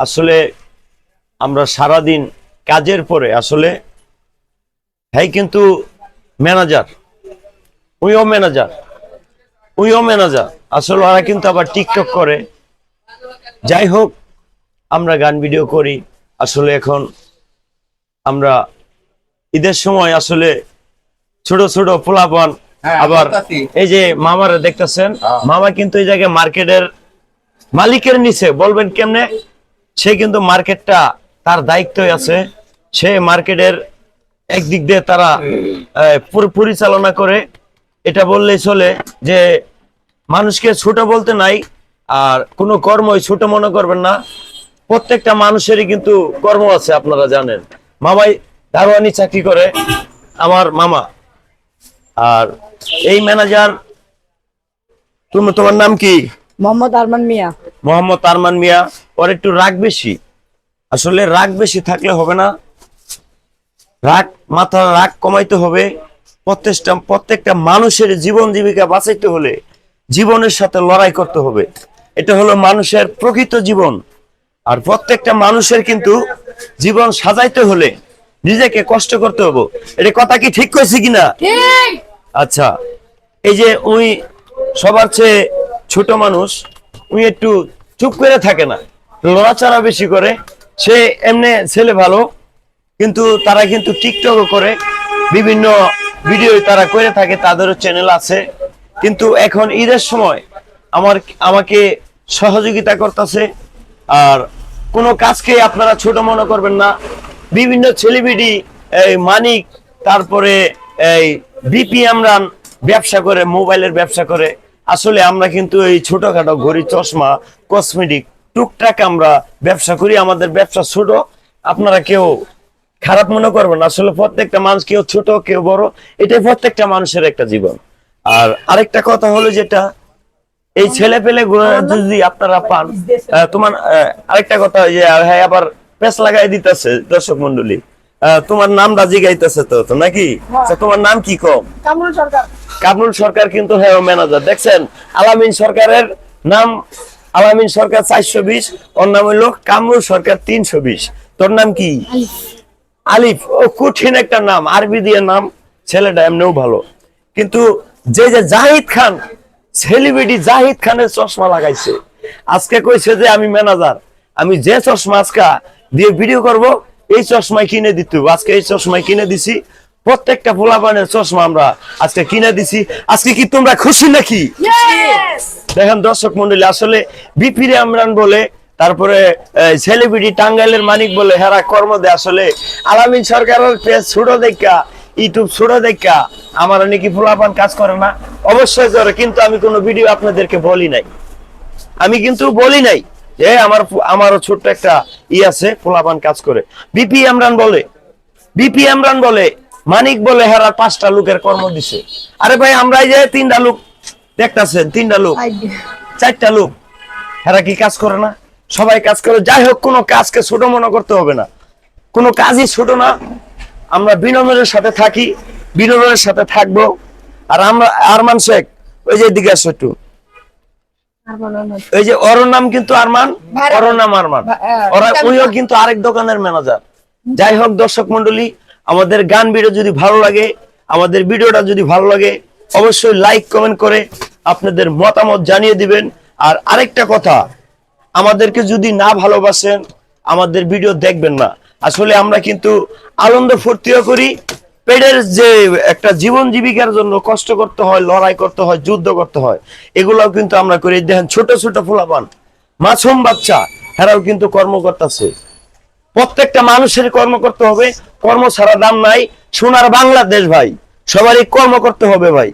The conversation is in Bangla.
আসলে আমরা সারাদিন কাজের পরে আসলে হ্যাঁ কিন্তু ম্যানেজার উইও ম্যানেজার উইও ম্যানেজার। আসলে ওরা কিন্তু আবার টিকটক করে। যাই হোক আমরা গান ভিডিও করি। আসলে এখন আমরা ঈদের সময় আসলে ছোট ছোট পোলাপান হ্যাঁ, আবার এই যে মামারা দেখতেছেন হ্যাঁ। মামা কিন্তু এই জায়গায় মার্কেটের মালিকের নিচে বলবেন কেমনে? সে কিন্তু মার্কেটটা তার দায়িত্বই আছে। সে মার্কেটের একদিক দিয়ে তারা পরিচালনা করে। এটা বললেই চলে যে মানুষকে ছোট বলতে নাই, আর কোনো কর্মই ছোট মনে করবেন না। প্রত্যেকটা মানুষেরই কিন্তু কর্ম আছে, আপনারা জানেন। মামাই দারোয়ানি চাকরি করে, আমার মামা। আর এই ম্যানেজার, তুমি তোমার নাম কি? মোহাম্মদ আরমান মিয়া। মোহাম্মদ আরমান মিয়া ওর একটু রাগ বেশি। আসলে রাগ বেশি থাকলে হবে না। রাগ মাথা রাগ কমাইতে হবে। প্রত্যেকটা প্রত্যেকটা মানুষের জীবন জীবিকা বাঁচাইতে হলে জীবনের সাথে লড়াই করতে হবে। এটা হলো মানুষের প্রকৃত জীবন। আর প্রত্যেকটা মানুষের কিন্তু জীবন সাজাইতে হলে নিজেকে কষ্ট করতে হবে। এটা কথা কি ঠিক কইছি কিনা? আচ্ছা এই যে উনি সবার চেয়ে ছোট মানুষ উনি একটু চুপ করে থাকে না। লড়াচড়া বেশি করে। সে এমনি ছেলে ভালো, কিন্তু তারা কিন্তু টিকটকও করে। বিভিন্ন ভিডিও তারা করে থাকে, তাদেরও চ্যানেল আছে। কিন্তু এখন ঈদের সময় আমার, আমাকে সহযোগিতা করতেছে। আর কোনো কাজকে আপনারা ছোট মনে করবেন না। বিভিন্ন সেলিব্রিটি এই মানিক, তারপরে এই বিপি আমরান ব্যবসা করে, মোবাইলের ব্যবসা করে। আসলে আমরা কিন্তু এই ছোটখাটো ঘড়ি চশমা কসমেটিক টুকটাক আমরা ব্যবসা করি, আমাদের ব্যবসা ছোট। আপনারা কেউ খারাপ মনে করবেন আসলে প্রত্যেকটা মানুষ কেউ ছোট, কেউ বড়, এটাই প্রত্যেকটা মানুষের একটা জীবন। আর আরেকটা কথা হলো যেটা, এই ছেলে পেলে যদি আপনারা পান তোমার আরেকটা কথা যে হ্যাঁ আবার পেস লাগাই দিতেছে দর্শক মন্ডলী তোমার নামটা জিগাইতেছে তো তো নাকি? আচ্ছা, তোমার নাম কি কম? কামরুল সরকার। কামরুল সরকার কিন্তু হ্যাঁ ম্যানেজার দেখছেন আলামিন সরকারের নাম আলামিন সরকার চারশো বিশ ওর নাম হইল কামরুল সরকার তিনশো বিশ। তোর নাম কি? আলিফ। ও কঠিন একটা নাম আরবি দিয়ে নাম ছেলেটা এমনিও ভালো। কিন্তু যে যে জাহিদ খান সেলিব্রিটি জাহিদ খানের চশমা লাগাইছে। আজকে কইছে যে আমি ম্যানেজার আমি যে চশমা আজকে দিয়ে ভিডিও করব এই চশমাই কিনে দিতে আজকে এই চশমাই কিনে দিছি। প্রত্যেকটা পোলাপানের চশমা আমরা আজকে কিনে দিছি। আজকে কি তোমরা খুশি নাকি? দেখেন দর্শক মন্ডলী আসলে বিপিরে আমরান বলে তারপরে সেলিব্রিটি টাঙ্গাইলের মানিক বলে হেরা কর্ম দেয়। আসলে আলামিন সরকারের পেজ ছোট দেখা ইউটিউব ছোট দেখা আমার নাকি ফুলাপান কাজ করে না। অবশ্যই করে কিন্তু আমি কোনো ভিডিও আপনাদেরকে বলি নাই। আমি কিন্তু বলি নাই। যে আমার আমারও ছোট্ট একটা ই আছে পোলাপান কাজ করে। বিপি ইমরান বলে বিপি ইমরান বলে মানিক বলে হেরা পাঁচটা লোকের কর্ম দিছে। আরে ভাই আমরা যে তিনটা লোক দেখতাছেন তিনটা লোক। চারটা লোক। হেরা কি কাজ করে না? সবাই কাজ করে। যাই হোক কোনো কাজকে ছোট মনে করতে হবে না। কোনো কাজই ছোট না। আমরা বিনোদনের সাথে থাকি বিনোদনের সাথে থাকব। আর আমরা আরমান শেখ ওই যে দিকে আসো একটু। ওই যে ওর নাম কিন্তু আরমান ওর নাম আরমান। ওরা উনিও কিন্তু আরেক দোকানের ম্যানেজার। যাই হোক দর্শক মন্ডলী আমাদের গান ভিডিও যদি ভালো লাগে আমাদের ভিডিওটা যদি ভালো লাগে অবশ্যই লাইক কমেন্ট করে আপনাদের মতামত জানিয়ে দিবেন। আর আরেকটা কথা আমাদেরকে যদি না ভালোবাসেন আমাদের ভিডিও দেখবেন না। আসলে আমরা কিন্তু আনন্দ ফুর্তিও করি পেটের যে একটা জীবন জীবিকার জন্য কষ্ট করতে হয়, লড়াই করতে হয়, যুদ্ধ করতে হয়, এগুলাও কিন্তু আমরা করি। দেখেন, ছোট ছোট ফুলাপান মাছুম বাচ্চা, হেরাও কিন্তু কর্ম করতেছে। প্রত্যেকটা মানুষের কর্ম করতে হবে, কর্ম ছাড়া দাম নাই। সোনার বাংলাদেশ ভাই, সবারই কর্ম করতে হবে ভাই।